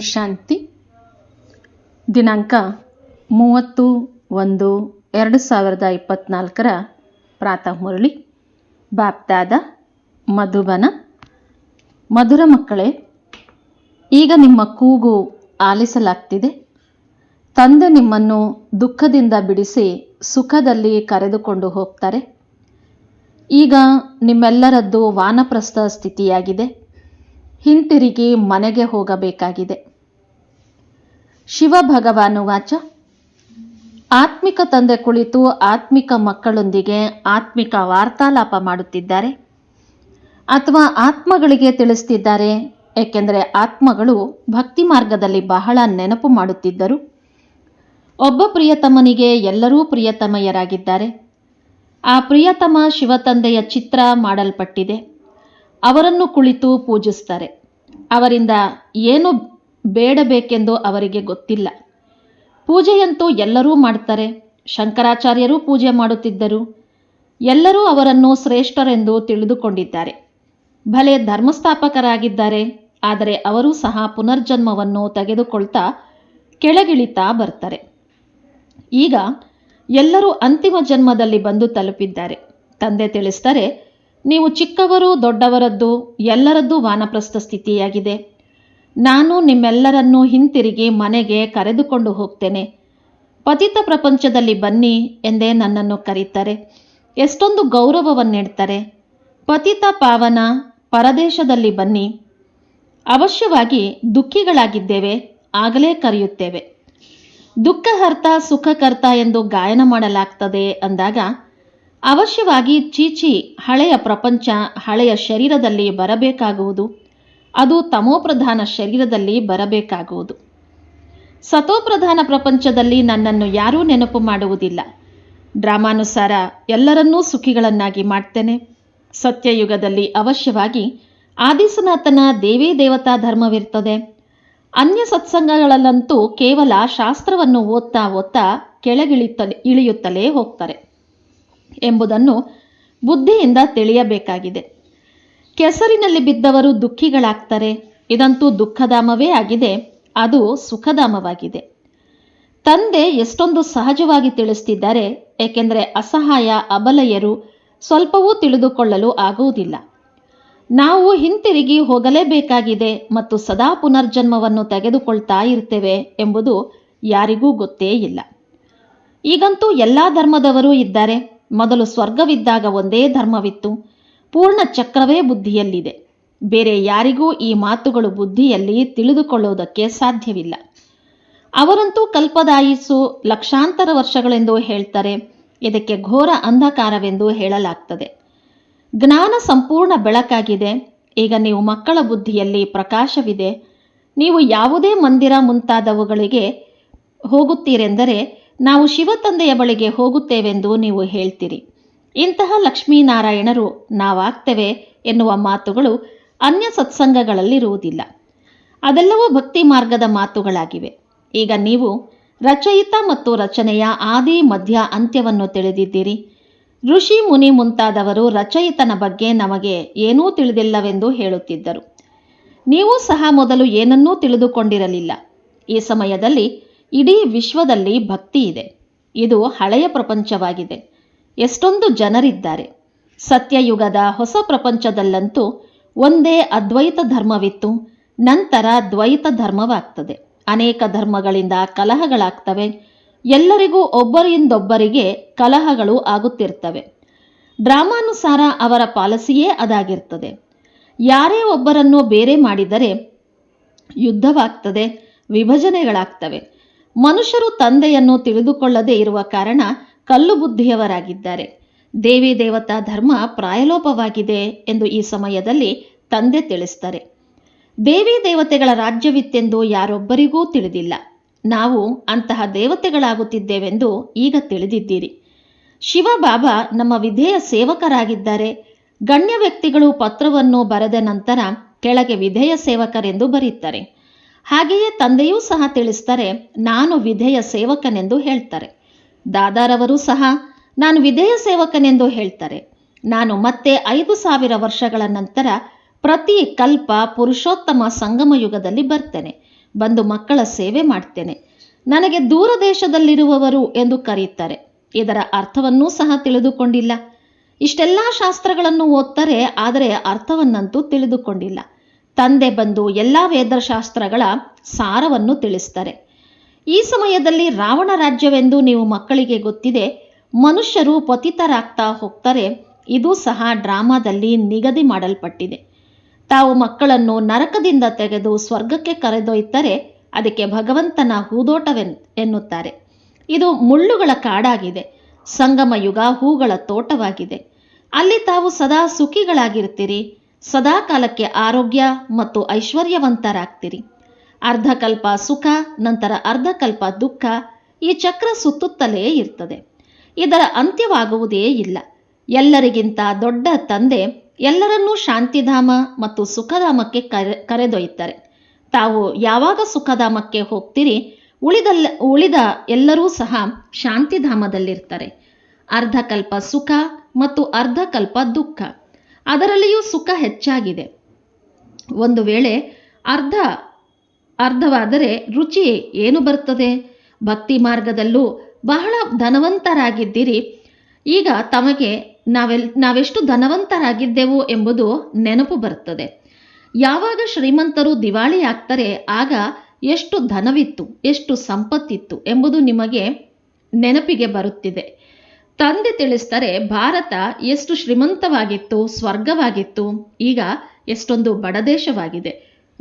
ಶಾಂತಿ. ದಿನಾಂಕ ಮೂವತ್ತು ಒಂದು ಎರಡು ಸಾವಿರದ ಇಪ್ಪತ್ತ್ನಾಲ್ಕರ ಪ್ರಾತಃ ಮುರಳಿ. ಬಾಪ್ತಾದ ಮಧುಬನ. ಮಧುರ ಮಕ್ಕಳೇ, ಈಗ ನಿಮ್ಮ ಕೂಗು ಆಲಿಸಲಾಗ್ತಿದೆ. ತಂದೆ ನಿಮ್ಮನ್ನು ದುಃಖದಿಂದ ಬಿಡಿಸಿ ಸುಖದಲ್ಲಿ ಕರೆದುಕೊಂಡು ಹೋಗ್ತಾರೆ. ಈಗ ನಿಮ್ಮೆಲ್ಲರದ್ದು ವಾನಪ್ರಸ್ಥ ಸ್ಥಿತಿಯಾಗಿದೆ. ಹಿಂತಿರುಗಿ ಮನೆಗೆ ಹೋಗಬೇಕಾಗಿದೆ. ಶಿವ ಭಗವಾನು ವಾಚ ಆತ್ಮಿಕ ತಂದೆ ಕುಳಿತು ಆತ್ಮಿಕ ಮಕ್ಕಳೊಂದಿಗೆ ಆತ್ಮಿಕ ವಾರ್ತಾಲಾಪ ಮಾಡುತ್ತಿದ್ದಾರೆ. ಅಥವಾ ಆತ್ಮಗಳಿಗೆ ತಿಳಿಸ್ತಿದ್ದಾರೆ, ಏಕೆಂದರೆ ಆತ್ಮಗಳು ಭಕ್ತಿ ಮಾರ್ಗದಲ್ಲಿ ಬಹಳ ನೆನಪು ಮಾಡುತ್ತಿದ್ದರು. ಒಬ್ಬ ಪ್ರಿಯತಮನಿಗೆ ಎಲ್ಲರೂ ಪ್ರಿಯತಮಯರಾಗಿದ್ದಾರೆ ಆ ಪ್ರಿಯತಮ ಶಿವತಂದೆಯ ಚಿತ್ರ ಮಾಡಲ್ಪಟ್ಟಿದೆ. ಅವರನ್ನು ಕುಳಿತು ಪೂಜಿಸ್ತಾರೆ. ಅವರಿಂದ ಏನು ಬೇಡಬೇಕೆಂದು ಅವರಿಗೆ ಗೊತ್ತಿಲ್ಲ. ಪೂಜೆಯಂತೂ ಎಲ್ಲರೂ ಮಾಡ್ತಾರೆ. ಶಂಕರಾಚಾರ್ಯರೂ ಪೂಜೆ ಮಾಡುತ್ತಿದ್ದರು. ಎಲ್ಲರೂ ಅವರನ್ನು ಶ್ರೇಷ್ಠರೆಂದು ತಿಳಿದುಕೊಂಡಿದ್ದಾರೆ. ಭಲೆ ಧರ್ಮಸ್ಥಾಪಕರಾಗಿದ್ದಾರೆ. ಆದರೆ ಅವರೂ ಸಹ ಪುನರ್ಜನ್ಮವನ್ನು ತೆಗೆದುಕೊಳ್ತಾ ಕೆಳಗಿಳಿತಾ ಬರ್ತಾರೆ. ಈಗ ಎಲ್ಲರೂ ಅಂತಿಮ ಜನ್ಮದಲ್ಲಿ ಬಂದು ತಲುಪಿದ್ದಾರೆ. ತಂದೆ ತಿಳಿಸ್ತಾರೆ ನೀವು ಚಿಕ್ಕವರು ದೊಡ್ಡವರದ್ದು ಎಲ್ಲರದ್ದು ವಾನಪ್ರಸ್ಥ ಸ್ಥಿತಿಯಾಗಿದೆ. ನಾನು ನಿಮ್ಮೆಲ್ಲರನ್ನೂ ಹಿಂತಿರುಗಿ ಮನೆಗೆ ಕರೆದುಕೊಂಡು ಹೋಗ್ತೇನೆ. ಪತಿತ ಪ್ರಪಂಚದಲ್ಲಿ ಬನ್ನಿ ಎಂದೇ ನನ್ನನ್ನು ಕರೀತಾರೆ. ಎಷ್ಟೊಂದು ಗೌರವವನ್ನಿಡ್ತಾರೆ ಪತಿತ ಪಾವನ, ಪರದೇಶದಲ್ಲಿ ಬನ್ನಿ. ಅವಶ್ಯವಾಗಿ ದುಃಖಿಗಳಾಗಿದ್ದೇವೆ, ಆಗಲೇ ಕರೆಯುತ್ತೇವೆ. ದುಃಖಹರ್ತ ಸುಖಕರ್ತ ಎಂದು ಗಾಯನ ಮಾಡಲಾಗ್ತದೆ ಅಂದಾಗ, ಅವಶ್ಯವಾಗಿ ಚೀಚಿ ಹಳೆಯ ಪ್ರಪಂಚ, ಹಳೆಯ ಶರೀರದಲ್ಲಿ ಬರಬೇಕಾಗುವುದು. ಅದು ತಮೋಪ್ರಧಾನ ಶರೀರದಲ್ಲಿ ಬರಬೇಕಾಗುವುದು. ಸತೋಪ್ರಧಾನ ಪ್ರಪಂಚದಲ್ಲಿ ನನ್ನನ್ನು ಯಾರೂ ನೆನಪು ಮಾಡುವುದಿಲ್ಲ. ಡ್ರಾಮಾನುಸಾರ ಎಲ್ಲರನ್ನೂ ಸುಖಿಗಳನ್ನಾಗಿ ಮಾಡ್ತೇನೆ. ಸತ್ಯಯುಗದಲ್ಲಿ ಅವಶ್ಯವಾಗಿ ಆದಿಸನಾಥನ ದೇವಿ ದೇವತಾ ಧರ್ಮವಿರ್ತದೆ. ಅನ್ಯ ಸತ್ಸಂಗಗಳಲ್ಲಂತೂ ಕೇವಲ ಶಾಸ್ತ್ರವನ್ನು ಓದ್ತಾ ಓದ್ತಾ ಕೆಳಗಿಳಿಯುತ್ತಲೇ ಇಳಿಯುತ್ತಲೇ ಹೋಗ್ತಾರೆ. ಎಂಬುದನ್ನು ಬುದ್ಧಿಯಿಂದ ತಿಳಿಯಬೇಕಾಗಿದೆ. ಕೆಸರಿನಲ್ಲಿ ಬಿದ್ದವರು ದುಃಖಿಗಳಾಗ್ತಾರೆ. ಇದಂತೂ ದುಃಖಧಾಮವೇ ಆಗಿದೆ. ಅದು ಸುಖಧಾಮವಾಗಿದೆ. ತಂದೆ ಎಷ್ಟೊಂದು ಸಹಜವಾಗಿ ತಿಳಿಸ್ತಿದ್ದಾರೆ. ಏಕೆಂದರೆ ಅಸಹಾಯ, ಅಬಲಯರು ಸ್ವಲ್ಪವೂ ತಿಳಿದುಕೊಳ್ಳಲು ಆಗುವುದಿಲ್ಲ. ನಾವು ಹಿಂತಿರುಗಿ ಹೋಗಲೇಬೇಕಾಗಿದೆ ಮತ್ತು ಸದಾ ಪುನರ್ಜನ್ಮವನ್ನು ತೆಗೆದುಕೊಳ್ತಾ ಇರ್ತೇವೆ ಎಂಬುದು ಯಾರಿಗೂ ಗೊತ್ತೇ ಇಲ್ಲ. ಈಗಂತೂ ಎಲ್ಲ ಧರ್ಮದವರೂ ಇದ್ದಾರೆ. ಮೊದಲು ಸ್ವರ್ಗವಿದ್ದಾಗ ಒಂದೇ ಧರ್ಮವಿತ್ತು. ಪೂರ್ಣ ಚಕ್ರವೇ ಬುದ್ಧಿಯಲ್ಲಿದೆ. ಬೇರೆ ಯಾರಿಗೂ ಈ ಮಾತುಗಳು ಬುದ್ಧಿಯಲ್ಲಿ ತಿಳಿದುಕೊಳ್ಳುವುದಕ್ಕೆ ಸಾಧ್ಯವಿಲ್ಲ. ಅವರಂತೂ ಕಲ್ಪದಾಯಿಸು ಲಕ್ಷಾಂತರ ವರ್ಷಗಳೆಂದು ಹೇಳ್ತಾರೆ. ಇದಕ್ಕೆ ಘೋರ ಅಂಧಕಾರವೆಂದು ಹೇಳಲಾಗ್ತದೆ. ಜ್ಞಾನ ಸಂಪೂರ್ಣ ಬೆಳಕಾಗಿದೆ. ಈಗ ನೀವು ಮಕ್ಕಳ ಬುದ್ಧಿಯಲ್ಲಿ ಪ್ರಕಾಶವಿದೆ. ನೀವು ಯಾವುದೇ ಮಂದಿರ ಮುಂತಾದವುಗಳಿಗೆ ಹೋಗುತ್ತೀರೆಂದರೆ ನಾವು ಶಿವತಂದೆಯ ಬಳಿಗೆ ಹೋಗುತ್ತೇವೆಂದು ನೀವು ಹೇಳ್ತೀರಿ. ಇಂತಹ ಲಕ್ಷ್ಮೀನಾರಾಯಣರು ನಾವಾಗ್ತೇವೆ ಎನ್ನುವ ಮಾತುಗಳು ಅನ್ಯ ಸತ್ಸಂಗಗಳಲ್ಲಿರುವುದಿಲ್ಲ. ಅದೆಲ್ಲವೂ ಭಕ್ತಿ ಮಾರ್ಗದ ಮಾತುಗಳಾಗಿವೆ. ಈಗ ನೀವು ರಚಯಿತ ಮತ್ತು ರಚನೆಯ ಆದಿ, ಮಧ್ಯ ಅಂತ್ಯವನ್ನು ತಿಳಿದಿದ್ದೀರಿ. ಋಷಿ ಮುನಿ ಮುಂತಾದವರು ರಚಯಿತನ ಬಗ್ಗೆ ನಮಗೆ ಏನೂ ತಿಳಿದಿಲ್ಲವೆಂದು ಹೇಳುತ್ತಿದ್ದರು. ನೀವು ಸಹ ಮೊದಲು ಏನನ್ನೂ ತಿಳಿದುಕೊಂಡಿರಲಿಲ್ಲ. ಈ ಸಮಯದಲ್ಲಿ ಇಡೀ ವಿಶ್ವದಲ್ಲಿ ಭಕ್ತಿ ಇದೆ. ಇದು ಹಳೆಯ ಪ್ರಪಂಚವಾಗಿದೆ. ಎಷ್ಟೊಂದು ಜನರಿದ್ದಾರೆ. ಸತ್ಯಯುಗದ ಹೊಸ ಪ್ರಪಂಚದಲ್ಲಂತೂ ಒಂದೇ ಅದ್ವೈತ ಧರ್ಮವಿತ್ತು, ನಂತರ ದ್ವೈತ ಧರ್ಮವಾಗ್ತದೆ. ಅನೇಕ ಧರ್ಮಗಳಿಂದ ಕಲಹಗಳಾಗ್ತವೆ. ಎಲ್ಲರಿಗೂ ಒಬ್ಬರಿಂದೊಬ್ಬರಿಗೆ ಕಲಹಗಳು ಆಗುತ್ತಿರ್ತವೆ. ಡ್ರಾಮಾನುಸಾರ ಅವರ ಪಾಲಿಸಿಯೇ ಅದಾಗಿರ್ತದೆ. ಯಾರೇ ಒಬ್ಬರನ್ನು ಬೇರೆ ಮಾಡಿದರೆ ಯುದ್ಧವಾಗ್ತದೆ, ವಿಭಜನೆಗಳಾಗ್ತವೆ. ಮನುಷ್ಯರು ತಂದೆಯನ್ನು ತಿಳಿದುಕೊಳ್ಳದೇ ಇರುವ ಕಾರಣ ಕಲ್ಲು ಬುದ್ಧಿಯವರಾಗಿದ್ದಾರೆ. ದೇವಿ ದೇವತಾ ಧರ್ಮ ಪ್ರಾಯಲೋಪವಾಗಿದೆ ಎಂದು ಈ ಸಮಯದಲ್ಲಿ ತಂದೆ ತಿಳಿಸ್ತಾರೆ. ದೇವಿ ದೇವತೆಗಳ ರಾಜ್ಯವಿತ್ತೆಂದು ಯಾರೊಬ್ಬರಿಗೂ ತಿಳಿದಿಲ್ಲ. ನಾವು ಅಂತಹ ದೇವತೆಗಳಾಗುತ್ತಿದ್ದೇವೆಂದು ಈಗ ತಿಳಿದಿದ್ದೀರಿ. ಶಿವಬಾಬಾ ನಮ್ಮ ವಿಧೇಯ ಸೇವಕರಾಗಿದ್ದಾರೆ. ಗಣ್ಯ ವ್ಯಕ್ತಿಗಳು ಪತ್ರವನ್ನು ಬರೆದ ನಂತರ ಕೆಳಗೆ ವಿಧೇಯ ಸೇವಕರೆಂದು ಬರೀತಾರೆ. ಹಾಗೆಯೇ ತಂದೆಯೂ ಸಹ ತಿಳಿಸ್ತಾರೆ, ನಾನು ವಿಧೇಯ ಸೇವಕನೆಂದು ಹೇಳ್ತಾರೆ. ದಾದಾರವರು ಸಹ, ನಾನು ವಿಧೇಯ ಸೇವಕನೆಂದು ಹೇಳ್ತಾರೆ. ನಾನು ಮತ್ತೆ ಐದು ಸಾವಿರ ವರ್ಷಗಳ ನಂತರ ಪ್ರತಿ ಕಲ್ಪ ಪುರುಷೋತ್ತಮ ಸಂಗಮ ಯುಗದಲ್ಲಿ ಬರ್ತೇನೆ. ಬಂದು ಮಕ್ಕಳ ಸೇವೆ ಮಾಡ್ತೇನೆ. ನನಗೆ ದೂರ ದೇಶದಲ್ಲಿರುವವರು ಎಂದು ಕರೆಯುತ್ತಾರೆ. ಇದರ ಅರ್ಥವನ್ನೂ ಸಹ ತಿಳಿದುಕೊಂಡಿಲ್ಲ. ಇಷ್ಟೆಲ್ಲ ಶಾಸ್ತ್ರಗಳನ್ನು ಓದ್ತಾರೆ, ಆದರೆ ಅರ್ಥವನ್ನಂತೂ ತಿಳಿದುಕೊಂಡಿಲ್ಲ. ತಂದೆ ಬಂದು ಎಲ್ಲ ವೇದಶಾಸ್ತ್ರಗಳ ಸಾರವನ್ನು ತಿಳಿಸ್ತಾರೆ. ಈ ಸಮಯದಲ್ಲಿ ರಾವಣ ರಾಜ್ಯವೆಂದು ನೀವು ಮಕ್ಕಳಿಗೆ ಗೊತ್ತಿದೆ, ಮನುಷ್ಯರು ಪತಿತರಾಗ್ತಾ ಹೋಗ್ತಾರೆ, ಇದು ಸಹ ಡ್ರಾಮಾದಲ್ಲಿ ನಿಗದಿ ಮಾಡಲ್ಪಟ್ಟಿದೆ. ತಾವು ಮಕ್ಕಳನ್ನು ನರಕದಿಂದ ತೆಗೆದು ಸ್ವರ್ಗಕ್ಕೆ ಕರೆದೊಯ್ತಾರೆ, ಅದಕ್ಕೆ ಭಗವಂತನ ಹೂದೋಟವೆನ್, ಎನ್ನುತ್ತಾರೆ. ಇದು ಮುಳ್ಳುಗಳ ಕಾಡಾಗಿದೆ, ಸಂಗಮ ಯುಗ ಹೂಗಳ ತೋಟವಾಗಿದೆ. ಅಲ್ಲಿ ತಾವು ಸದಾ ಸುಖಿಗಳಾಗಿರ್ತೀರಿ ಸದಾ ಕಾಲಕ್ಕೆ ಆರೋಗ್ಯ ಮತ್ತು ಐಶ್ವರ್ಯವಂತರಾಗ್ತೀರಿ. ಅರ್ಧಕಲ್ಪ ಸುಖ, ನಂತರ ಅರ್ಧಕಲ್ಪ ದುಃಖ, ಈ ಚಕ್ರ ಸುತ್ತುತ್ತಲೇ ಇರ್ತದೆ. ಇದರ ಅಂತ್ಯವಾಗುವುದೇ ಇಲ್ಲ. ಎಲ್ಲರಿಗಿಂತ ದೊಡ್ಡ ತಂದೆ ಎಲ್ಲರನ್ನೂ ಶಾಂತಿಧಾಮ ಮತ್ತು ಸುಖಧಾಮಕ್ಕೆ ಕರೆ, ಕರೆದೊಯ್ಯುತ್ತಾರೆ. ತಾವು ಯಾವಾಗ ಸುಖಧಾಮಕ್ಕೆ ಹೋಗ್ತೀರಿ, ಉಳಿದಲ್ಲ, ಉಳಿದ ಎಲ್ಲರೂ ಸಹ ಶಾಂತಿಧಾಮದಲ್ಲಿರ್ತಾರೆ. ಅರ್ಧಕಲ್ಪ ಸುಖ ಮತ್ತು ಅರ್ಧಕಲ್ಪ ದುಃಖ. ಅದರಲ್ಲಿಯೂ ಸುಖ ಹೆಚ್ಚಾಗಿದೆ. ಒಂದು ವೇಳೆ ಅರ್ಧ ಅರ್ಧವಾದರೆ ರುಚಿ ಏನು ಬರ್ತದೆ ಭಕ್ತಿ ಮಾರ್ಗದಲ್ಲೂ ಬಹಳ ಧನವಂತರಾಗಿದ್ದೀರಿ. ಈಗ ತಮಗೆ ನಾವೆಲ್, ನಾವೆಷ್ಟು ಧನವಂತರಾಗಿದ್ದೆವು ಎಂಬುದು ನೆನಪು ಬರುತ್ತದೆ. ಯಾವಾಗ ಶ್ರೀಮಂತರು ದಿವಾಳಿ ಆಗ್ತಾರೆ ಆಗ ಎಷ್ಟು ಧನವಿತ್ತು, ಎಷ್ಟು ಸಂಪತ್ತಿತ್ತು ಎಂಬುದು ನಿಮಗೆ ನೆನಪಿಗೆ ಬರುತ್ತಿದೆ. ತಂದೆ ತಿಳಿಸ್ತಾರೆ ಭಾರತ ಎಷ್ಟು ಶ್ರೀಮಂತವಾಗಿತ್ತು, ಸ್ವರ್ಗವಾಗಿತ್ತು, ಈಗ ಎಷ್ಟೊಂದು ಬಡದೇಶವಾಗಿದೆ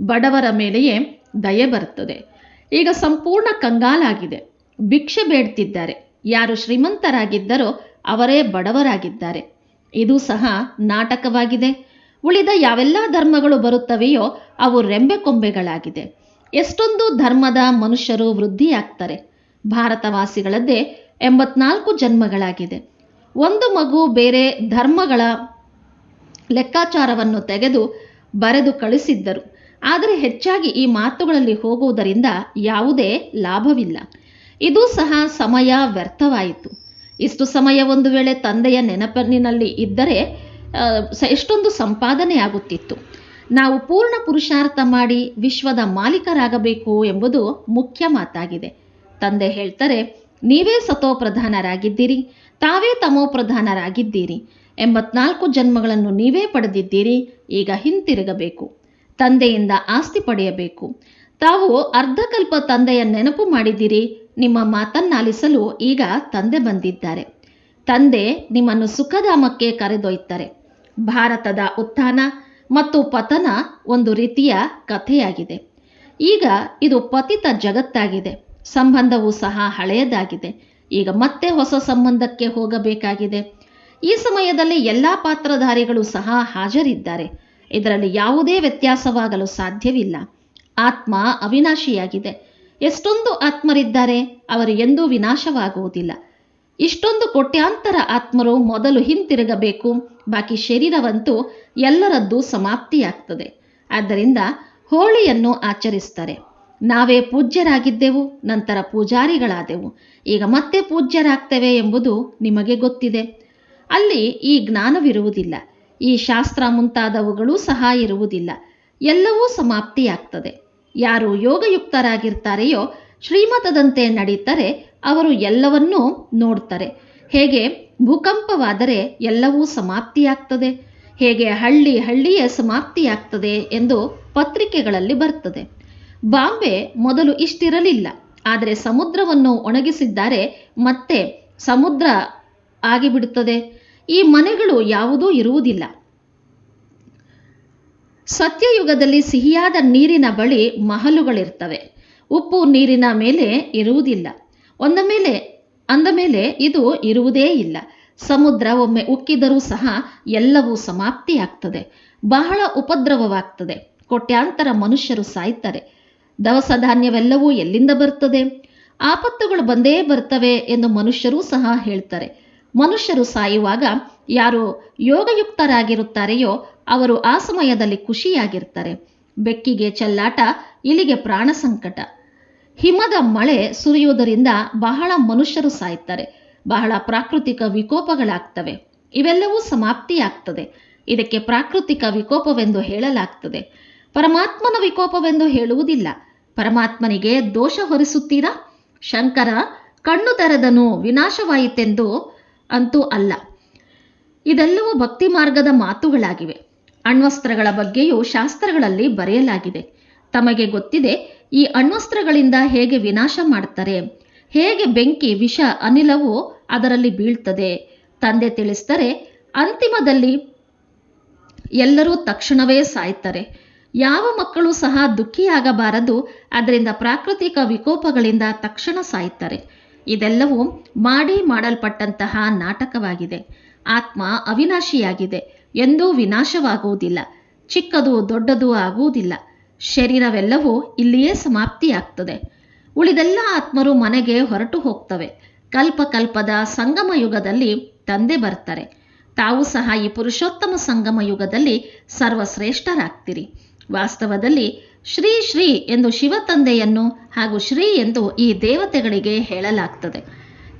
ಬಡವರ ಮೇಲೆಯೇ ದಯೆ ಬರುತ್ತದೆ. ಈಗ ಸಂಪೂರ್ಣ ಕಂಗಾಲಾಗಿದೆ. ಭಿಕ್ಷೆ ಬೇಡ್ತಿದ್ದಾರೆ. ಯಾರು ಶ್ರೀಮಂತರಾಗಿದ್ದರೋ ಅವರೇ ಬಡವರಾಗಿದ್ದಾರೆ. ಇದು ಸಹ ನಾಟಕವಾಗಿದೆ. ಉಳಿದ ಯಾವೆಲ್ಲ ಧರ್ಮಗಳು ಬರುತ್ತವೆಯೋ ಅವು ರೆಂಬೆ ಕೊಂಬೆಗಳಾಗಿದೆ ಎಷ್ಟೊಂದು ಧರ್ಮದ ಮನುಷ್ಯರು ವೃದ್ಧಿಯಾಗ್ತಾರೆ. ಭಾರತವಾಸಿಗಳದ್ದೇ ಎಂಬತ್ನಾಲ್ಕು ಜನ್ಮಗಳಾಗಿದೆ. ಒಂದು ಮಗು ಬೇರೆ ಧರ್ಮಗಳ ಲೆಕ್ಕಾಚಾರವನ್ನು ತೆಗೆದು ಬರೆದು ಕಳಿಸಿದ್ದರು. ಆದರೆ ಹೆಚ್ಚಾಗಿ ಈ ಮಾತುಗಳಲ್ಲಿ ಹೋಗುವುದರಿಂದ ಯಾವುದೇ ಲಾಭವಿಲ್ಲ. ಇದು ಸಹ ಸಮಯ ವ್ಯರ್ಥವಾಯಿತು. ಇಷ್ಟು ಸಮಯ ಒಂದು ವೇಳೆ ತಂದೆಯ ನೆನಪಿನಲ್ಲಿ ಇದ್ದರೆ ಎಷ್ಟೊಂದು ಸಂಪಾದನೆ ಆಗುತ್ತಿತ್ತು. ನಾವು ಪೂರ್ಣ ಪುರುಷಾರ್ಥ ಮಾಡಿ ವಿಶ್ವದ ಮಾಲೀಕರಾಗಬೇಕು ಎಂಬುದು ಮುಖ್ಯ ಮಾತಾಗಿದೆ. ತಂದೆ ಹೇಳ್ತಾರೆ, ನೀವೇ ಸತೋ ಪ್ರಧಾನರಾಗಿದ್ದೀರಿ, ತಾವೇ ತಮೋ ಪ್ರಧಾನರಾಗಿದ್ದೀರಿ. ಎಂಬತ್ನಾಲ್ಕು ಜನ್ಮಗಳನ್ನು ನೀವೇ ಪಡೆದಿದ್ದೀರಿ, ಈಗ ಹಿಂತಿರುಗಬೇಕು. ತಂದೆಯಿಂದ ಆಸ್ತಿ ಪಡೆಯಬೇಕು. ತಾವು ಅರ್ಧಕಲ್ಪ ತಂದೆಯ ನೆನಪು ಮಾಡಿದ್ದೀರಿ. ನಿಮ್ಮ ಮಾತನ್ನಾಲಿಸಲು ಈಗ ತಂದೆ ಬಂದಿದ್ದಾರೆ. ತಂದೆ ನಿಮ್ಮನ್ನು ಸುಖಧಾಮಕ್ಕೆ ಕರೆದೊಯ್ತಾರೆ. ಭಾರತದ ಉತ್ಥಾನ ಮತ್ತು ಪತನ ಒಂದು ರೀತಿಯ ಕಥೆಯಾಗಿದೆ. ಈಗ ಇದು ಪತಿತ ಜಗತ್ತಾಗಿದೆ. ಸಂಬಂಧವೂ ಸಹ ಹಳೆಯದಾಗಿದೆ. ಈಗ ಮತ್ತೆ ಹೊಸ ಸಂಬಂಧಕ್ಕೆ ಹೋಗಬೇಕಾಗಿದೆ. ಈ ಸಮಯದಲ್ಲಿ ಎಲ್ಲ ಪಾತ್ರಧಾರಿಗಳು ಸಹ ಹಾಜರಿದ್ದಾರೆ. ಇದರಲ್ಲಿ ಯಾವುದೇ ವ್ಯತ್ಯಾಸವಾಗಲು ಸಾಧ್ಯವಿಲ್ಲ. ಆತ್ಮ ಅವಿನಾಶಿಯಾಗಿದೆ. ಎಷ್ಟೊಂದು ಆತ್ಮರಿದ್ದಾರೆ, ಅವರು ಎಂದೂ ವಿನಾಶವಾಗುವುದಿಲ್ಲ. ಇಷ್ಟೊಂದು ಕೋಟ್ಯಾಂತರ ಆತ್ಮರು ಮೊದಲು ಹಿಂತಿರುಗಬೇಕು, ಬಾಕಿ ಶರೀರವಂತೂ ಎಲ್ಲರದ್ದು ಸಮಾಪ್ತಿಯಾಗ್ತದೆ. ಆದ್ದರಿಂದ ಹೋಳಿಯನ್ನು ಆಚರಿಸ್ತಾರೆ ನಾವೇ ಪೂಜ್ಯರಾಗಿದ್ದೆವು, ನಂತರ ಪೂಜಾರಿಗಳಾದೆವು. ಈಗ ಮತ್ತೆ ಪೂಜ್ಯರಾಗ್ತೇವೆ ಎಂಬುದು ನಿಮಗೆ ಗೊತ್ತಿದೆ. ಅಲ್ಲಿ ಈ ಜ್ಞಾನವಿರುವುದಿಲ್ಲ. ಈ ಶಾಸ್ತ್ರ ಮುಂತಾದವುಗಳು ಸಹ ಇರುವುದಿಲ್ಲ. ಎಲ್ಲವೂ ಸಮಾಪ್ತಿಯಾಗ್ತದೆ. ಯಾರು ಯೋಗಯುಕ್ತರಾಗಿರ್ತಾರೆಯೋ, ಶ್ರೀಮತದಂತೆ ನಡೀತಾರೆ, ಅವರು ಎಲ್ಲವನ್ನೂ ನೋಡ್ತಾರೆ. ಹೇಗೆ? ಭೂಕಂಪವಾದರೆ ಎಲ್ಲವೂ ಸಮಾಪ್ತಿಯಾಗ್ತದೆ. ಹೇಗೆ ಹಳ್ಳಿ ಹಳ್ಳಿಯೇ ಸಮಾಪ್ತಿಯಾಗ್ತದೆ ಎಂದು ಪತ್ರಿಕೆಗಳಲ್ಲಿ ಬರ್ತದೆ. ಬಾಂಬೆ ಮೊದಲು ಇಷ್ಟಿರಲಿಲ್ಲ. ಆದರೆ ಸಮುದ್ರವನ್ನು ಒಣಗಿಸಿದ್ದಾರೆ, ಮತ್ತೆ ಸಮುದ್ರ ಆಗಿಬಿಡುತ್ತದೆ. ಈ ಮನೆಗಳು ಯಾವುದೂ ಇರುವುದಿಲ್ಲ. ಸತ್ಯಯುಗದಲ್ಲಿ ಸಿಹಿಯಾದ ನೀರಿನ ಬಳಿ ಮಹಲುಗಳಿರ್ತವೆ. ಉಪ್ಪು ನೀರಿನ ಮೇಲೆ ಇರುವುದಿಲ್ಲ. ಒಂದ ಮೇಲೆ, ಅಂದ ಮೇಲೆ ಇದು ಇರುವುದೇ ಇಲ್ಲ. ಸಮುದ್ರ ಒಮ್ಮೆ ಉಕ್ಕಿದರೂ ಸಹ ಎಲ್ಲವೂ ಸಮಾಪ್ತಿಯಾಗ್ತದೆ. ಬಹಳ ಉಪದ್ರವವಾಗ್ತದೆ. ಕೋಟ್ಯಾಂತರ ಮನುಷ್ಯರು ಸಾಯ್ತಾರೆ. ದವಸ ಧಾನ್ಯವೆಲ್ಲವೂ ಎಲ್ಲಿಂದ ಬರ್ತದೆ? ಆಪತ್ತುಗಳು ಬಂದೇ ಬರ್ತವೆ ಎಂದು ಮನುಷ್ಯರೂ ಸಹ ಹೇಳ್ತಾರೆ. ಮನುಷ್ಯರು ಸಾಯುವಾಗ ಯಾರು ಯೋಗಯುಕ್ತರಾಗಿರುತ್ತಾರೆಯೋ ಅವರು ಆ ಸಮಯದಲ್ಲಿ ಖುಷಿಯಾಗಿರ್ತಾರೆ ಬೆಕ್ಕಿಗೆ ಚೆಲ್ಲಾಟ ಇಲ್ಲಿಗೆ ಪ್ರಾಣ ಸಂಕಟ. ಹಿಮದ ಮಳೆ ಸುರಿಯುವುದರಿಂದ ಬಹಳ ಮನುಷ್ಯರು ಸಾಯ್ತಾರೆ ಬಹಳ ಪ್ರಾಕೃತಿಕ ವಿಕೋಪಗಳಾಗ್ತವೆ. ಇವೆಲ್ಲವೂ ಸಮಾಪ್ತಿಯಾಗ್ತದೆ. ಇದಕ್ಕೆ ಪ್ರಾಕೃತಿಕ ವಿಕೋಪವೆಂದು ಹೇಳಲಾಗ್ತದೆ. ಪರಮಾತ್ಮನ ವಿಕೋಪವೆಂದು ಹೇಳುವುದಿಲ್ಲ. ಪರಮಾತ್ಮನಿಗೆ ದೋಷ ಹೊರಿಸುತ್ತೀರಾ? ಶಂಕರ, ಕಣ್ಣು ತೆರೆದನು, ವಿನಾಶವಾಯಿತೆಂದು ಅಂತೂ ಅಲ್ಲ. ಇದೆಲ್ಲವೂ ಭಕ್ತಿ ಮಾರ್ಗದ ಮಾತುಗಳಾಗಿವೆ. ಅಣ್ವಸ್ತ್ರಗಳ ಬಗ್ಗೆಯೂ ಶಾಸ್ತ್ರಗಳಲ್ಲಿ ಬರೆಯಲಾಗಿದೆ. ತಮಗೆ ಗೊತ್ತಿದೆ, ಈ ಅಣ್ವಸ್ತ್ರಗಳಿಂದ ಹೇಗೆ ವಿನಾಶ ಮಾಡ್ತಾರೆ ಹೇಗೆ ಬೆಂಕಿ, ವಿಷ, ಅನಿಲವು ಅದರಲ್ಲಿ ಬೀಳ್ತದೆ ತಂದೆ ತಿಳಿಸ್ತಾರೆ ಅಂತಿಮದಲ್ಲಿ ಎಲ್ಲರೂ ತಕ್ಷಣವೇ ಸಾಯ್ತಾರೆ ಯಾವ ಮಕ್ಕಳು ಸಹ ದುಃಖಿಯಾಗಬಾರದು, ಅದರಿಂದ ಪ್ರಾಕೃತಿಕ ವಿಕೋಪಗಳಿಂದ ತಕ್ಷಣ ಸಾಯ್ತಾರೆ ಇದೆಲ್ಲವೂ ಮಾಡಿ ಮಾಡಲ್ಪಟ್ಟಂತಹ ನಾಟಕವಾಗಿದೆ. ಆತ್ಮ ಅವಿನಾಶಿಯಾಗಿದೆ. ಎಂದೂ ವಿನಾಶವಾಗುವುದಿಲ್ಲ. ಚಿಕ್ಕದು ದೊಡ್ಡದು ಆಗುವುದಿಲ್ಲ. ಶರೀರವೆಲ್ಲವೂ ಇಲ್ಲಿಯೇ ಸಮಾಪ್ತಿಯಾಗ್ತದೆ. ಉಳಿದೆಲ್ಲ ಆತ್ಮರು ಮನೆಗೆ ಹೊರಟು ಹೋಗ್ತವೆ. ಕಲ್ಪಕಲ್ಪದ ಸಂಗಮ ಯುಗದಲ್ಲಿ ತಂದೆ ಬರ್ತಾರೆ. ತಾವು ಸಹ ಈ ಪುರುಷೋತ್ತಮ ಸಂಗಮ ಯುಗದಲ್ಲಿ ಸರ್ವಶ್ರೇಷ್ಠರಾಗ್ತೀರಿ. ವಾಸ್ತವದಲ್ಲಿ ಶ್ರೀ ಶ್ರೀ ಎಂದು ಶಿವ ತಂದೆಯನ್ನು ಹಾಗೂ ಶ್ರೀ ಎಂದು ಈ ದೇವತೆಗಳಿಗೆ ಹೇಳಲಾಗ್ತದೆ.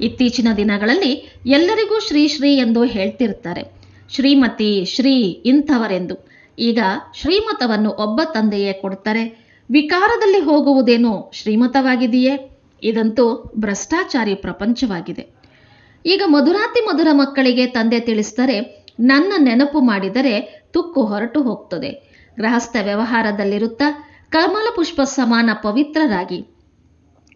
ಇತ್ತೀಚಿನ ದಿನಗಳಲ್ಲಿ ಎಲ್ಲರಿಗೂ ಶ್ರೀ ಶ್ರೀ ಎಂದು ಹೇಳ್ತಿರ್ತಾರೆ. ಶ್ರೀಮತಿ ಶ್ರೀ ಇಂಥವರೆಂದು. ಈಗ ಶ್ರೀಮತವನ್ನು ಒಬ್ಬ ತಂದೆಯೇ ಕೊಡ್ತಾರೆ. ವಿಕಾರದಲ್ಲಿ ಹೋಗುವುದೇನು ಶ್ರೀಮತವಾಗಿದೆಯೇ? ಇದಂತೂ ಭ್ರಷ್ಟಾಚಾರಿ ಪ್ರಪಂಚವಾಗಿದೆ. ಈಗ ಮಧುರಾತಿ ಮಧುರ ಮಕ್ಕಳಿಗೆ ತಂದೆ ತಿಳಿಸ್ತಾರೆ ನನ್ನ ನೆನಪು ಮಾಡಿದರೆ ತುಕ್ಕು ಹೊರಟು ಹೋಗ್ತದೆ. ಗೃಹಸ್ಥ ವ್ಯವಹಾರದಲ್ಲಿರುತ್ತಾ ಕಮಲ ಪುಷ್ಪ ಸಮಾನ ಪವಿತ್ರರಾಗಿ.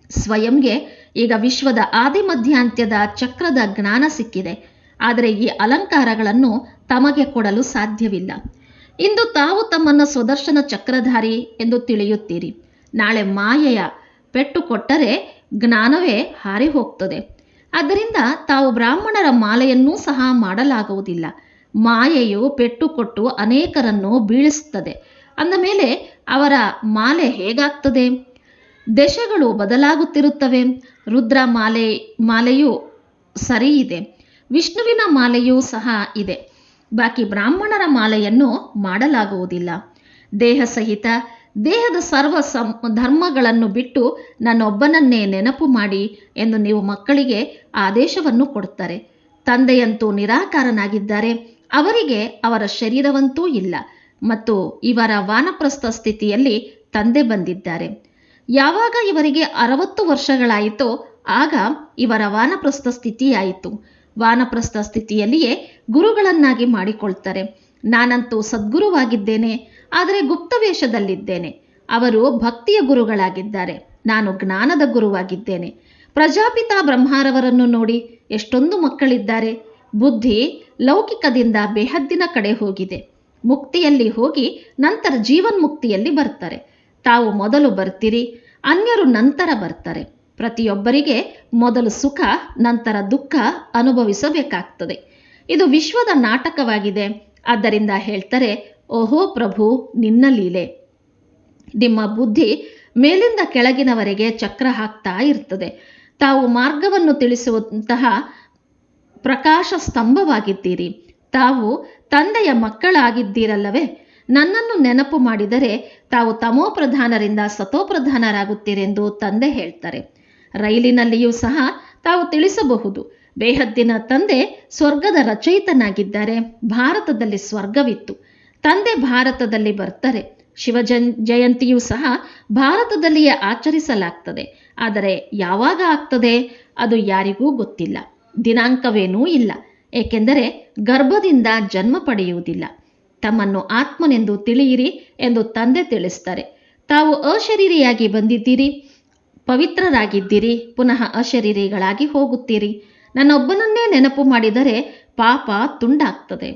ಸ್ವಯಂಗೆ ಈಗ ವಿಶ್ವದ ಆದಿ ಮಧ್ಯಾಂತ್ಯದ ಚಕ್ರದ ಜ್ಞಾನ ಸಿಕ್ಕಿದೆ. ಆದರೆ ಈ ಅಲಂಕಾರಗಳನ್ನು ತಮಗೆ ಕೊಡಲು ಸಾಧ್ಯವಿಲ್ಲ. ಇಂದು ತಾವು ತಮ್ಮನ್ನು ಸುದರ್ಶನ ಚಕ್ರಧಾರಿ ಎಂದು ತಿಳಿಯುತ್ತೀರಿ. ನಾಳೆ ಮಾಯೆಯ ಪೆಟ್ಟು ಕೊಟ್ಟರೆ ಜ್ಞಾನವೇ ಹಾರಿ ಹೋಗ್ತದೆ ಆದ್ದರಿಂದ ತಾವು ಬ್ರಾಹ್ಮಣರ ಮಾಲೆಯನ್ನೂ ಸಹ ಮಾಡಲಾಗುವುದಿಲ್ಲ. ಮಾಯೆಯು ಪೆಟ್ಟು ಕೊಟ್ಟು ಅನೇಕರನ್ನು ಬೀಳಿಸುತ್ತದೆ. ಅಂದ ಮೇಲೆ ಅವರ ಮಾಲೆ ಹೇಗಾಗ್ತದೆ? ದೇಶಗಳು ಬದಲಾಗುತ್ತಿರುತ್ತವೆ. ರುದ್ರ ಮಾಲೆ, ಮಾಲೆಯು ಸರಿ ಇದೆ ವಿಷ್ಣುವಿನ ಮಾಲೆಯೂ ಸಹ ಇದೆ. ಬಾಕಿ ಬ್ರಾಹ್ಮಣರ ಮಾಲೆಯನ್ನು ಮಾಡಲಾಗುವುದಿಲ್ಲ. ದೇಹ ಸಹಿತ ದೇಹದ ಸರ್ವ ಸಂ, ಧರ್ಮಗಳನ್ನು ಬಿಟ್ಟು ನನ್ನೊಬ್ಬನನ್ನೇ ನೆನಪು ಮಾಡಿ ಎಂದು ನೀವು ಮಕ್ಕಳಿಗೆ ಆದೇಶವನ್ನು ಕೊಡುತ್ತಾರೆ. ತಂದೆಯಂತೂ ನಿರಾಕಾರನಾಗಿದ್ದಾರೆ. ಅವರಿಗೆ ಅವರ ಶರೀರವಂತೂ ಇಲ್ಲ. ಮತ್ತು ಇವರ ವಾನಪ್ರಸ್ಥ ಸ್ಥಿತಿಯಲ್ಲಿ ತಂದೆ ಬಂದಿದ್ದಾರೆ. ಯಾವಾಗ ಇವರಿಗೆ ಅರವತ್ತು ವರ್ಷಗಳಾಯಿತೋ ಆಗ ಇವರ ವಾನಪ್ರಸ್ಥ ಸ್ಥಿತಿಯಾಯಿತು. ವಾನಪ್ರಸ್ಥ ಸ್ಥಿತಿಯಲ್ಲಿಯೇ ಗುರುಗಳನ್ನಾಗಿ ಮಾಡಿಕೊಳ್ತಾರೆ. ನಾನಂತೂ ಸದ್ಗುರುವಾಗಿದ್ದೇನೆ, ಆದರೆ ಗುಪ್ತ ವೇಷದಲ್ಲಿದ್ದೇನೆ. ಅವರು ಭಕ್ತಿಯ ಗುರುಗಳಾಗಿದ್ದಾರೆ. ನಾನು ಜ್ಞಾನದ ಗುರುವಾಗಿದ್ದೇನೆ. ಪ್ರಜಾಪಿತ ಬ್ರಹ್ಮಾರವರನ್ನು ನೋಡಿ ಎಷ್ಟೊಂದು ಮಕ್ಕಳಿದ್ದಾರೆ. ಬುದ್ಧಿ ಲೌಕಿಕದಿಂದ ಬೇಹದ್ದಿನ ಕಡೆ ಹೋಗಿದೆ. ಮುಕ್ತಿಯಲ್ಲಿ ಹೋಗಿ ನಂತರ ಜೀವನ್ಮುಕ್ತಿಯಲ್ಲಿ ಬರ್ತಾರೆ. ತಾವು ಮೊದಲು ಬರ್ತೀರಿ, ಅನ್ಯರು ನಂತರ ಬರ್ತಾರೆ. ಪ್ರತಿಯೊಬ್ಬರಿಗೆ ಮೊದಲು ಸುಖ, ನಂತರ ದುಃಖ ಅನುಭವಿಸಬೇಕಾಗ್ತದೆ. ಇದು ವಿಶ್ವದ ನಾಟಕವಾಗಿದೆ. ಆದ್ದರಿಂದ ಹೇಳ್ತಾರೆ, ಓಹೋ ಪ್ರಭು, ನಿನ್ನ ಲೀಲೆ. ನಿಮ್ಮ ಬುದ್ಧಿ ಮೇಲಿಂದ ಕೆಳಗಿನವರೆಗೆ ಚಕ್ರ ಹಾಕ್ತಾ ಇರ್ತದೆ. ತಾವು ಮಾರ್ಗವನ್ನು ತಿಳಿಸುವಂತಹ ಪ್ರಕಾಶ ಸ್ತಂಭವಾಗಿದ್ದೀರಿ. ತಾವು ತಂದೆಯ ಮಕ್ಕಳಾಗಿದ್ದೀರಲ್ಲವೇ? ನನ್ನನ್ನು ನೆನಪು ಮಾಡಿದರೆ ತಾವು ತಮೋಪ್ರಧಾನರಿಂದ ಸತೋಪ್ರಧಾನರಾಗುತ್ತೀರೆಂದು ತಂದೆ ಹೇಳ್ತಾರೆ. ರೈಲಿನಲ್ಲಿಯೂ ಸಹ ತಾವು ತಿಳಿಸಬಹುದು, ಬೇಹದ್ದಿನ ತಂದೆ ಸ್ವರ್ಗದ ರಚಯಿತನಾಗಿದ್ದಾರೆ, ಭಾರತದಲ್ಲಿ ಸ್ವರ್ಗವಿತ್ತು. ತಂದೆ ಭಾರತದಲ್ಲಿ ಬರ್ತಾರೆ ಶಿವಜನ್ ಜಯಂತಿಯೂ ಸಹ ಭಾರತದಲ್ಲಿಯೇ ಆಚರಿಸಲಾಗ್ತದೆ. ಆದರೆ ಯಾವಾಗ ಆಗ್ತದೆ, ಅದು ಯಾರಿಗೂ ಗೊತ್ತಿಲ್ಲ. ದಿನಾಂಕವೇನೂ ಇಲ್ಲ. ಏಕೆಂದರೆ ಗರ್ಭದಿಂದ ಜನ್ಮ ಪಡೆಯುವುದಿಲ್ಲ. ತಮ್ಮನ್ನು ಆತ್ಮನೆಂದು ತಿಳಿಯಿರಿ ಎಂದು ತಂದೆ ತಿಳಿಸ್ತಾರೆ ತಾವು ಅಶರೀರಿಯಾಗಿ ಬಂದಿದ್ದೀರಿ, ಪವಿತ್ರರಾಗಿದ್ದೀರಿ, ಪುನಃ ಅಶರೀರಿಗಳಾಗಿ ಹೋಗುತ್ತೀರಿ. ನನ್ನೊಬ್ಬನನ್ನೇ ನೆನಪು ಮಾಡಿದರೆ ಪಾಪ ತುಂಡಾಗ್ತದೆ.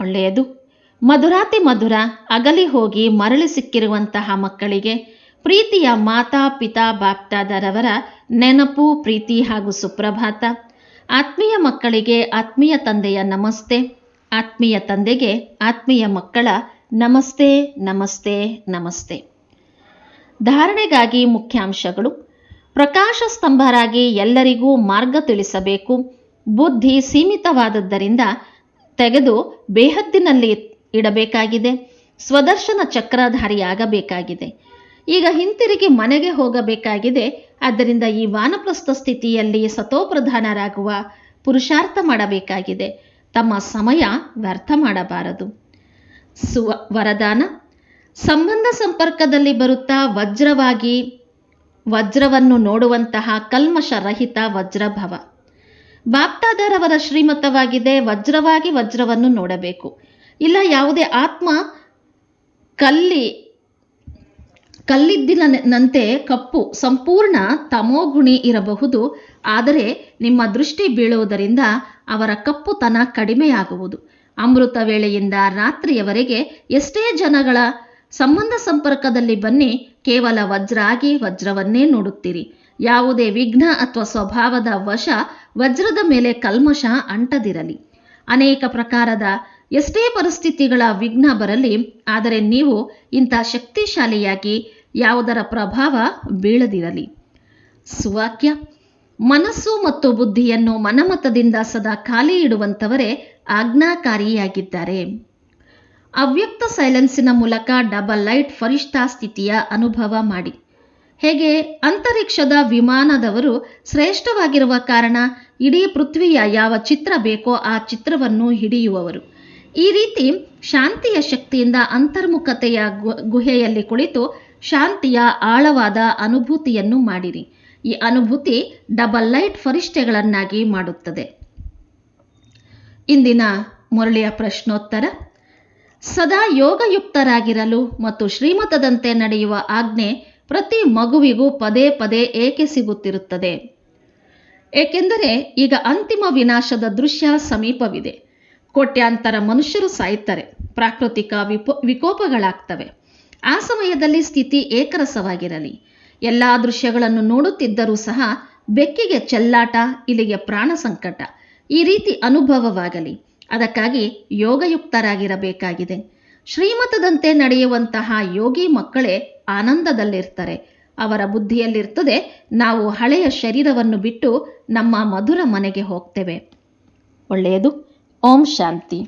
ಒಳ್ಳೆಯದು. ಮಧುರಾತಿ ಮಧುರ, ಅಗಲಿ ಹೋಗಿ ಮರಳಿ ಸಿಕ್ಕಿರುವಂತಹ ಮಕ್ಕಳಿಗೆ ಪ್ರೀತಿಯ ಮಾತಾ ಪಿತಾ ಬಾಪ್ತಾದರವರ ನೆನಪು, ಪ್ರೀತಿ ಹಾಗೂ ಸುಪ್ರಭಾತ. ಆತ್ಮೀಯ ಮಕ್ಕಳಿಗೆ ಆತ್ಮೀಯ ತಂದೆಯ ನಮಸ್ತೆ. ಆತ್ಮೀಯ ತಂದೆಗೆ ಆತ್ಮೀಯ ಮಕ್ಕಳ ನಮಸ್ತೆ ನಮಸ್ತೆ ನಮಸ್ತೆ. ಧಾರಣೆಗಾಗಿ ಮುಖ್ಯಾಂಶಗಳು. ಪ್ರಕಾಶ ಸ್ತಂಭರಾಗಿ ಎಲ್ಲರಿಗೂ ಮಾರ್ಗ ತಿಳಿಸಬೇಕು. ಬುದ್ಧಿ ಸೀಮಿತವಾದದ್ದರಿಂದ ತೆಗೆದು ಬೇಹದ್ದಿನಲ್ಲಿ ಇಡಬೇಕಾಗಿದೆ. ಸ್ವದರ್ಶನ ಚಕ್ರಧಾರಿಯಾಗಬೇಕಾಗಿದೆ. ಈಗ ಹಿಂತಿರುಗಿ ಮನೆಗೆ ಹೋಗಬೇಕಾಗಿದೆ. ಆದ್ದರಿಂದ ಈ ವಾನಪ್ರಸ್ಥ ಸ್ಥಿತಿಯಲ್ಲಿ ಸತೋಪ್ರಧಾನರಾಗುವ ಪುರುಷಾರ್ಥ ಮಾಡಬೇಕಾಗಿದೆ. ತಮ್ಮ ಸಮಯ ವ್ಯರ್ಥ ಮಾಡಬಾರದು. ಸುವ, ವರದಾನ. ಸಂಬಂಧ ಸಂಪರ್ಕದಲ್ಲಿ ಬರುತ್ತಾ ವಜ್ರವಾಗಿ, ವಜ್ರವನ್ನು ನೋಡುವಂತಹ ಕಲ್ಮಶರಹಿತ ವಜ್ರಭವ. ಬಾಪ್ತಾದರವರ ಶ್ರೀಮತವಾಗಿದೆ. ವಜ್ರವಾಗಿ ವಜ್ರವನ್ನು ನೋಡಬೇಕು. ಇಲ್ಲ ಯಾವುದೇ ಆತ್ಮ ಕಲ್ಲಿ ಕಲ್ಲಿದ್ದಿನಂತೆ ಕಪ್ಪು ಸಂಪೂರ್ಣ ತಮೋಗುಣಿ ಇರಬಹುದು. ಆದರೆ ನಿಮ್ಮ ದೃಷ್ಟಿ ಬೀಳುವುದರಿಂದ ಅವರ ಕಪ್ಪುತನ ಕಡಿಮೆಯಾಗುವುದು. ಅಮೃತ ವೇಳೆಯಿಂದ ರಾತ್ರಿಯವರೆಗೆ ಎಷ್ಟೇ ಜನಗಳ ಸಂಬಂಧ ಸಂಪರ್ಕದಲ್ಲಿ ಬನ್ನಿ, ಕೇವಲ ವಜ್ರ ಆಗಿ ವಜ್ರವನ್ನೇ ನೋಡುತ್ತೀರಿ. ಯಾವುದೇ ವಿಘ್ನ ಅಥವಾ ಸ್ವಭಾವದ ವಶ ವಜ್ರದ ಮೇಲೆ ಕಲ್ಮಶ ಅಂಟದಿರಲಿ. ಅನೇಕ ಪ್ರಕಾರದ ಎಷ್ಟೇ ಪರಿಸ್ಥಿತಿಗಳ ವಿಘ್ನ ಬರಲಿ, ಆದರೆ ನೀವು ಇಂಥ ಶಕ್ತಿಶಾಲಿಯಾಗಿ ಯಾವುದರ ಪ್ರಭಾವ ಬೀಳದಿರಲಿ. ಸುವಾಕ್ಯ, ಮನಸ್ಸು ಮತ್ತು ಬುದ್ಧಿಯನ್ನು ಮನಮತದಿಂದ ಸದಾ ಖಾಲಿ ಇಡುವಂಥವರೇ ಆಜ್ಞಾಕಾರಿಯಾಗಿದ್ದಾರೆ. ಅವ್ಯಕ್ತ ಸೈಲೆನ್ಸಿನ ಮೂಲಕ ಡಬಲ್ ಲೈಟ್ ಫರಿಷ್ಠಾ ಸ್ಥಿತಿಯ ಅನುಭವ ಮಾಡಿ. ಹೇಗೆ? ಅಂತರಿಕ್ಷದ ವಿಮಾನದವರು ಶ್ರೇಷ್ಠವಾಗಿರುವ ಕಾರಣ ಇಡೀ ಪೃಥ್ವಿಯ ಯಾವ ಚಿತ್ರ ಬೇಕೋ ಆ ಚಿತ್ರವನ್ನು ಹಿಡಿಯುವವರು. ಈ ರೀತಿ ಶಾಂತಿಯ ಶಕ್ತಿಯಿಂದ ಅಂತರ್ಮುಖತೆಯ ಗುಹೆಯಲ್ಲಿ ಕುಳಿತು ಶಾಂತಿಯ ಆಳವಾದ ಅನುಭೂತಿಯನ್ನು ಮಾಡಿರಿ. ಈ ಅನುಭೂತಿ ಡಬಲ್ ಲೈಟ್ ಫರಿಷ್ಠೆಗಳನ್ನಾಗಿ ಮಾಡುತ್ತದೆ. ಇಂದಿನ ಮುರಳಿಯ ಪ್ರಶ್ನೋತ್ತರ. ಸದಾ ಯೋಗಯುಕ್ತರಾಗಿರಲು ಮತ್ತು ಶ್ರೀಮತದಂತೆ ನಡೆಯುವ ಆಜ್ಞೆ ಪ್ರತಿ ಮಗುವಿಗೂ ಪದೇ ಪದೇ ಏಕೆ ಸಿಗುತ್ತಿರುತ್ತದೆ? ಏಕೆಂದರೆ ಈಗ ಅಂತಿಮ ವಿನಾಶದ ದೃಶ್ಯ ಸಮೀಪವಿದೆ. ಕೋಟ್ಯಾಂತರ ಮನುಷ್ಯರು ಸಾಯ್ತಾರೆ ಪ್ರಾಕೃತಿಕ ವಿಪೋ, ವಿಕೋಪಗಳಾಗ್ತವೆ. ಆ ಸಮಯದಲ್ಲಿ ಸ್ಥಿತಿ ಏಕರಸವಾಗಿರಲಿ. ಎಲ್ಲ ದೃಶ್ಯಗಳನ್ನು ನೋಡುತ್ತಿದ್ದರೂ ಸಹ ಬೆಕ್ಕಿಗೆ ಚೆಲ್ಲಾಟ ಇಲ್ಲಿಗೆ ಪ್ರಾಣ ಸಂಕಟ. ಈ ರೀತಿ ಅನುಭವವಾಗಲಿ. ಅದಕ್ಕಾಗಿ ಯೋಗಯುಕ್ತರಾಗಿರಬೇಕಾಗಿದೆ. ಶ್ರೀಮತದಂತೆ ನಡೆಯುವಂತಹ ಯೋಗಿ ಮಕ್ಕಳೇ ಆನಂದದಲ್ಲಿರ್ತಾರೆ. ಅವರ ಬುದ್ಧಿಯಲ್ಲಿರ್ತದೆ, ನಾವು ಹಳೆಯ ಶರೀರವನ್ನು ಬಿಟ್ಟು ನಮ್ಮ ಮಧುರ ಮನೆಗೆ ಹೋಗ್ತೇವೆ. ಒಳ್ಳೆಯದು. ಓಂ ಶಾಂತಿ